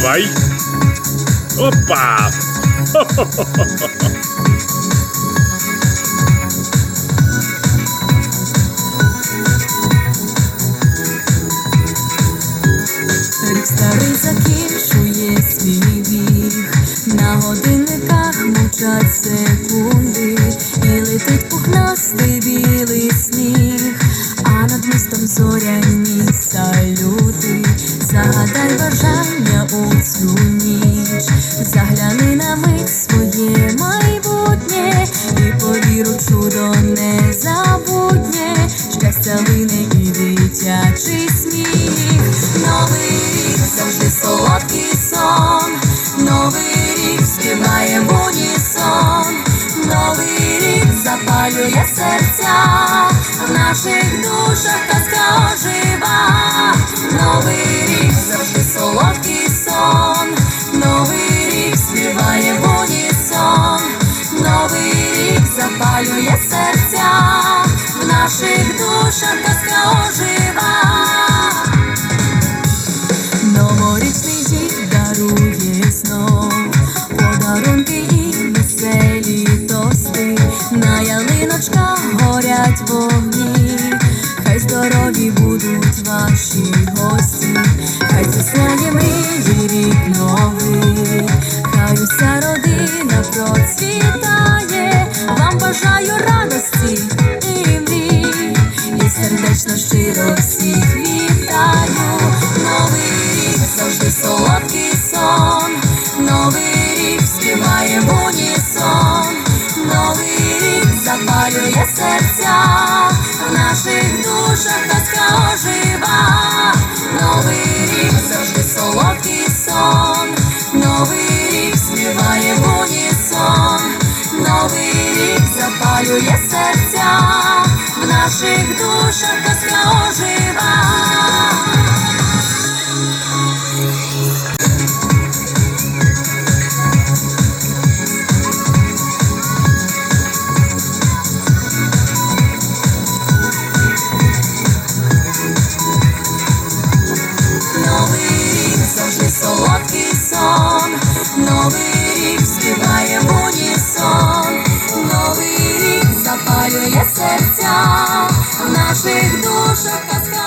давай. Опа! Рік старий закінчує свій біг, на годинниках мовчать секунди, і летить пухнастий білий сніг, а над містом зоряні салюти. Загадай бажання у цю ніч, загляни на мить своє майбутнє, і повір у чудо незабутнє, щастя лине і дитячий сміх. Новий рік завжди солодкий сон, новий рік співає в унісон, новий рік запалює серця, в наших душах казка запалює серця, в наших душах казка ожива. Новорічний дід дарує знов подарунки і веселі тости, на ялиночках горять вогні, хай здорові будуть ваші гості, хай засяє мрії рік новий, бажаю радості і мрій, і сердечно щиро всіх вітаю. Новий рік завжди солодкий сон, новий рік співає в унісон, новий рік запалює серця, в наших душах казка ожива, палює серця, в наших душах казка ожива. Новий рік завжди солодкий сон, новий рік спів. запалює серця в наших душах.